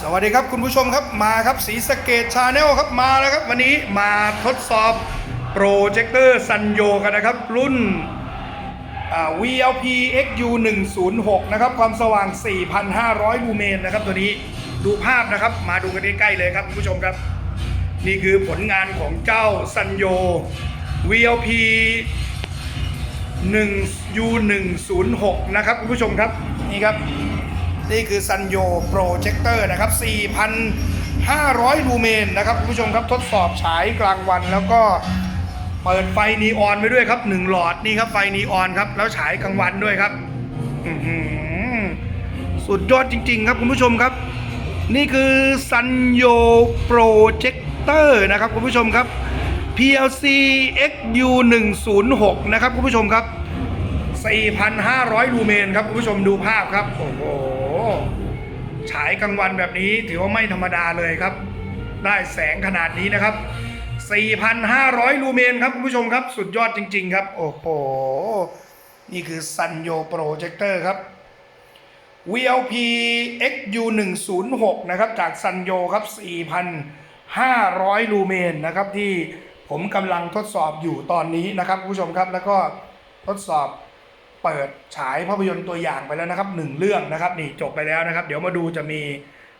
สวัสดีครับคุณผู้ชมครับมาครับสีสเกตชาแนลครับมาแล้วครับ วันนี้มาทดสอบโปรเจคเตอร์ซันโยกันนะครับ รุ่นอ่า VLP XU 106นะครับ ความสว่าง 4,500 ลูเมนนะครับ ตัวนี้ดูภาพนะครับ มาดูกันใกล้ๆเลยครับคุณผู้ชมครับ นี่คือผลงานของเจ้าซันโย VLP 1 U 106นะครับคุณผู้ชมครับนี่ครับ นี่คือซันโยโปรเจคเตอร์นะครับ 4,500 ลูเมนนะครับคุณผู้ชมครับทดสอบฉายกลางวันแล้วก็เปิดไฟนีออนไปด้วยครับ 1 หลอดนี่ครับไฟนีออนครับ แล้วฉายกลางวันด้วยครับสุดยอดจริง ๆ ครับคุณผู้ชมครับ นี่คือซันโยโปรเจคเตอร์นะครับคุณผู้ชมครับ PLC XU 106นะครับคุณผู้ชมครับ 4,500 ลูเมนครับคุณผู้ชมดูภาพครับ โอ้โห ฉายกลางวันแบบนี้ถือว่าไม่ธรรมดาเลยครับ ได้แสงขนาดนี้นะครับ 4,500 ลูเมนครับคุณผู้ชมครับสุดยอดจริง ๆ ครับ โอ้โห นี่คือซันโยโปรเจคเตอร์ครับ VLP XU 106นะครับจากซันโยครับ 4,500 ลูเมนนะครับที่ผมกำลังทดสอบอยู่ตอนนี้นะครับคุณผู้ชมครับแล้วก็ทดสอบ เปิดฉายภาพยนตร์ตัวอย่างไปแล้วนะครับหนึ่งเรื่องนะครับนี่จบไปแล้วนะครับ เดี๋ยวมาดูจะมี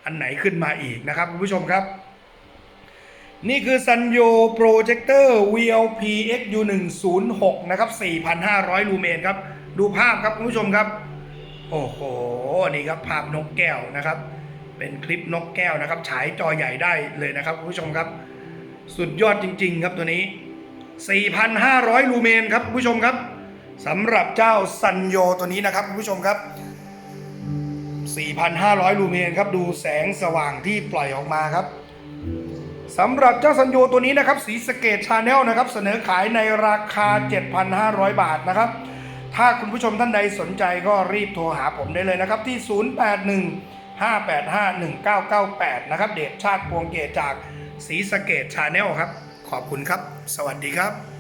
อันไหนขึ้นมาอีกนะครับคุณผู้ชมครับ นี่คือซันโยโปรเจคเตอร์ VLP XU 106นะครับ4,500 ลูเมนครับ ดูภาพครับคุณผู้ชมครับ โอ้โห นี่ครับภาพนกแก้วนะครับ เป็นคลิปนกแก้วนะครับ ฉายจอใหญ่ได้เลยนะครับคุณผู้ชมครับ สุดยอดจริง ๆ ครับตัวนี้ 4,500 ลูเมนครับคุณผู้ชมครับ สำหรับเจ้าซันโยตัวนี้นะครับคุณผู้ชมครับ 4,500 ลูเมนครับ ดูแสงสว่างที่ปล่อยออกมาครับสำหรับเจ้าซันโยตัวนี้นะครับ สีสเกตชาแนลนะครับ เสนอขายในราคา 7,500 บาทนะครับ ถ้าคุณผู้ชมท่านใดสนใจก็รีบโทรหาผมได้เลยนะครับ ที่ 081 585 1998 นะครับ เดชชาติพวงเกตจากสีสเกตชาแนลครับ ขอบคุณครับ สวัสดีครับ